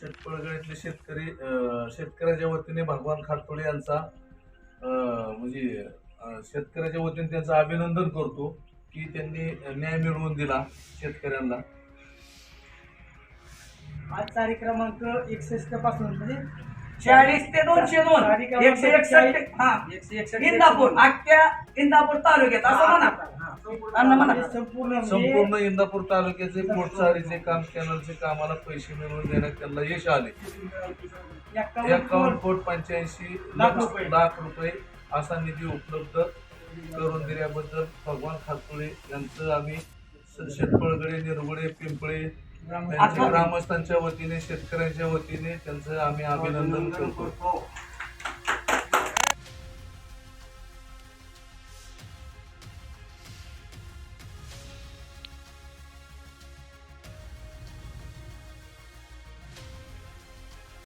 शेतपळगडीतले शेतकरी अं, शेतकऱ्याच्या वतीने भगवान खातोळे यांचा अं, म्हणजे शेतकऱ्याच्या वतीने त्यांचं अभिनंदन करतो की त्यांनी न्याय मिळवून दिला शेतकऱ्यांना. आज तारीख क्रमांक एकसष्टपासून म्हणजे चाळीस ते दोनशे दोन. एकशे एकसष्ट हा. एकशे एकसष्ट इंदापूर अख्ख्या इंदापूर तालुक्यात असं म्हणा. संपूर्ण म्हणजे संपूर्ण इंदापूर तालुक्याचे पोटचारीचे काम कॅनलचे कामाला पैसे मिळवून देण्यात त्यांना यश आले. एकावन्न कोट. पंच्याऐंशी लाख रुपये. लाख रुपये असा निधी उपलब्ध करून दिल्याबद्दल भगवान खातुळे यांचं आम्ही शेतपळगडे निरगुडे पिंपळे ग्रामस्थांच्या वतीने शेतकऱ्यांच्या वतीने त्यांचं आम्ही अभिनंदन करतो.